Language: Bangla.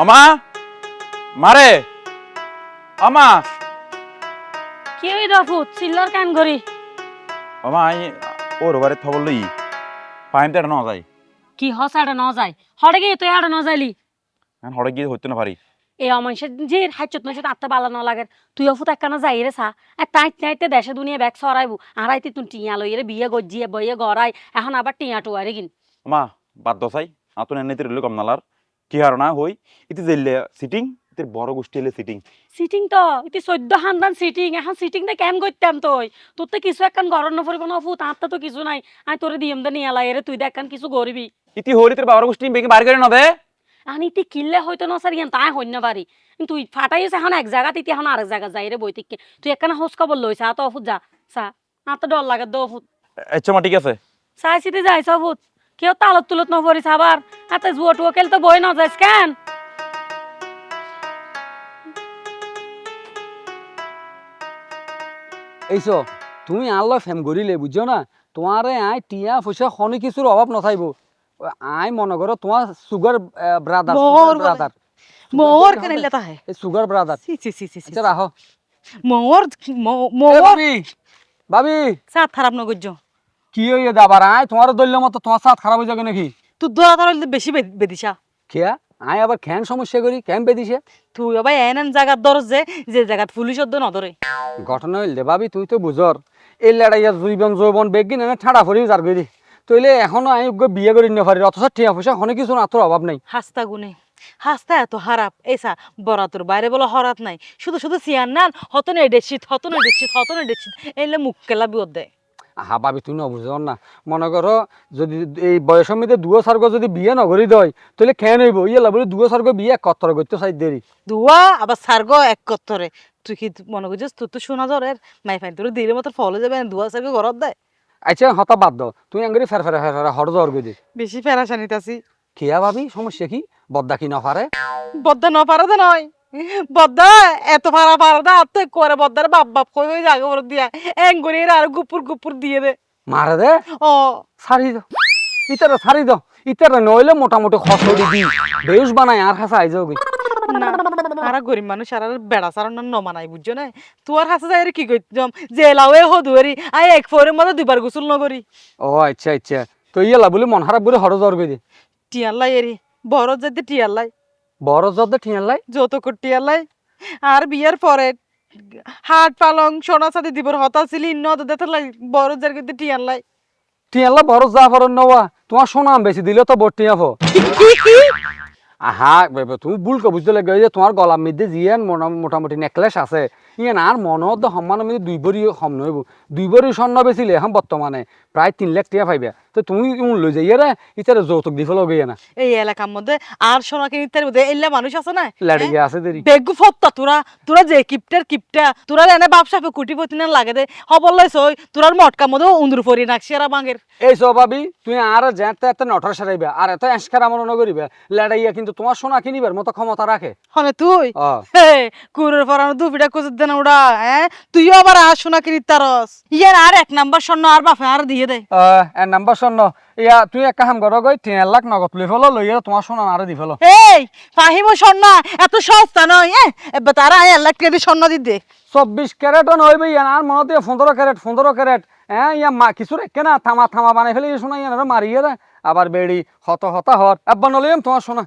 অমা মারে। অমা। কি হই দফু চিল্লার কান করি অমা আই ওর বাড়ি খবর লই পাইমতে ন যায় কি হস আড়ে ন যায় হড়ে গিয়ে তুই আড়ে ন যাইলি এখন হঠাৎ গিয়ে হইতে না পারি এই অমানুষের যে হাইচত নচত আত্মা বালা ন লাগে। তুই অফুত একখানা যাই রে সা। আর তাইতে তাইতে দেশে দুনিয়া ব্যাগ সরাইবো। আড়াইতে তুই টিয়া লই রে বিয়ে গজিয়ে বইয়ে গড়াই। এখন আবার টিয়া টুয়ারে কিন অমা বাদ চাই আতুন এনে রইল কম নালার কি হার না হই ইতি জেলে সিটিং ইতির বড় গোষ্ঠী এলে সিটিং সিটিং তো ইতি চোদ্দ খানদান সিটিং এখন সিটিং তে কেম করতাম তুই? তোর তো কিছু একখান গরম নপরিব না অফু তার তো কিছু নাই। আমি তোরে দিম দে নিয়ে রে তুই দেখ কিছু গরিবি। ইতি হরি তোর বাবার গোষ্ঠী বেগে বার করে না দে। আনি তি কিনলে হয়তো না স্যার ইয়ান তাই হইন পারি তুই ফাটাইছে এখন এক জায়গা তিতি এখন আরেক জায়গা যাই রে বই থেকে তুই একখানা হোস খবর লইছা তো অফুত যা সা না তো ডর লাগে দো অফুত আচ্ছা মা ঠিক আছে। চাই চিতি যাইছ অফুত কেউ তালত তুলত নপরিস আবার। হাতে জুয়া টুয়া খেল তো বই না যাইস কেন? এইছো তুমি আল্লাহ ফেম করিলে বুঝছ না? তোমারে আই টিয়া পয়সা খনি কিছুর অভাব নথাইব আই মনে করো তোমার সুগার ব্রাদার। ব্রাদার মোর কেন লেতা হে সুগার ব্রাদার সি সি সি সি সি আচ্ছা রাখো মোর মোর ভাবি। ভাবি। সাত খারাপ নগজ্য। কি হইয়ে দাবার আই তোমার দলীয় মতো তোমার সাথ খারাপ হয়ে যাবে নাকি? তুই দোয়া তোর বেশি বেদিসা। খেয়া আই আবার খ্যান সমস্যা করি কেম বেদিছে তুই আবার এন এন জায়গার দরজ যে যে জায়গাত পুলিশ অদ্দ নধরে ঘটনা হইল ভাবি তুই তো বুঝর। এই লড়াইয়া জৈবন জৈবন বেগিন এনে ঠাড়া ফরি যার গরি তইলে এখনও আমি বিয়ে করি না পারি অথচ টিয়া পয়সা খনি কিছু না তোর অভাব নাই। হাস্তা গুনে হাস্তা এত খারাপ। এসা বরাতর বাইরে বলে হরাত নাই। শুধু শুধু সিয়ান নান হতনে এডেছিত হতনে এডেছিত হতন এডেছিত এলে মুখ কেলা বিয়দ দেয় আহা ভাবি তুই নবুঝর না। মনে করো যদি এই বয়সের মধ্যে দুয়ো সার্গ যদি বিয়ে নগরি দয় তাহলে খেয়ে নইব ইয়ে লাবলি দুয়ো সার্গ বিয়ে কত্তর করতে চাই দেরি দুয়া আবার সার্গ এক কত্তরে তুই কি মনে করছিস তোর তো শোনা জ্বরের মাই ফাইন তোর দিলে মতো ফলে যাবে দুয়া সার্গ ঘরত দেয় আচ্ছা হতা বাদ দাও। তুই আঙ্গরি ফের ফের ফের হর জ্বর গদি বেশি ফেরাসানিত আছি। খেয়া ভাবি সমস্যা কি? বদ্দা কি নফারে বদ্দা ন পারদে নয়। বদ্দা এত পারা পারদা আর তো করে বদ্দার বাপ বাপ কই ওই জায়গা বড় দিয়া এং করে আর গুপুর গুপুর দিয়ে দে। মারে দে? ও। সারি দাও ইতারা সারি দাও ইতারা নইলে মোটামুটি খসড়ি দি। বেউস বানাই আর হাসা আই যাও না আর গরিব মানুষ আর বেড়া সারান ন মানাই বুঝছ না? তোর হাসে যাই কি কইতাম? জেলাওয়ে হদুয়ারি আই এক ফোরের মধ্যে দুবার গোসল নগরি ও আচ্ছা আচ্ছা। তো ইয়ে লাবলি মন খারাপ বলে হর জ্বর গদি টিয়াল্লাই এরি বড় যাতে টিয়াল্লাই বড় জ্বর দে ঠিয়ার লাই যত টিয়াল্লাই আর বিয়ার পরে হাট পালং সোনা সাথে দিবর হতা ছিলি নদ দেতে লাই বড় জার কিন্তু টিয়াল্লাই ঠিয়ার বড় যা ফর নেওয়া তোমার সোনাম বেশি দিলে তো বড় টিয়া ফো আহা তুমি ভুল বুঝতে লাগে যে তোমার গলাম মধ্যে জিয়ান মোটা- মোটামুটি নেকলেস আছে। ইয়ে আর মনে মনত সম্মান আমি দুই বড়ি সম নহব। দুই বড়ি স্বর্ণ বেছিলে এখন বর্তমানে প্রায় তিন লাখ টিয়া পাইবে। তো তুমি লৈ যাই রে ইতারে যৌতুক দি ফেলো গিয়ে না এই এলাকার মধ্যে আর সোনা কিনি তার মধ্যে এলে মানুষ আছে না লেড়ে আছে দেরি বেগু ফত্তা তোরা তোরা যে কিপটার কিপটা তোরা এনে বাপসাপে কুটি পতি না লাগে দে। হবল লইছ তোরার মটকা মধ্যে উন্দুর পরি নাকছি আর বাঙের এই সব ভাবি তুই আর যেতে এত নটর সারাইবে আর এত এসকার আমার নগরিবে লাড়াইয়া কিন্তু তোমার সোনা কিনিবার মতো ক্ষমতা রাখে হনে তুই? কুরের পরানো দু পিঠা উড়া হ্যাঁ তুইও আবার আর সোনা কিনি তারস ইয়ার আর এক নাম্বার স্বর্ণ আর বাপে আর দিয়ে দে। এর নাম্বার শূন্য ইয়া তুই এক কাম কর গই তিন লাখ নগদ লই ফেলো লইয়া তোমার সোনা আরে দি ফেলো। এই ফাহিম স্বর্ণ এত সস্তা নয় এবার তারা এক লাখ দিয়ে স্বর্ণ দিতে চব্বিশ ক্যারেট নইবে ইয়ান আর মনে দিয়ে পনেরো ক্যারেট পনেরো ক্যারেট। হ্যাঁ ইয়া মা কিছু রেখে না থামা থামা বানাই ফেলে শোনা ইয়ান মারিয়ে দে। আবার বেড়ি হত হতা হর আব্বা নলিয়াম তোমার সোনা।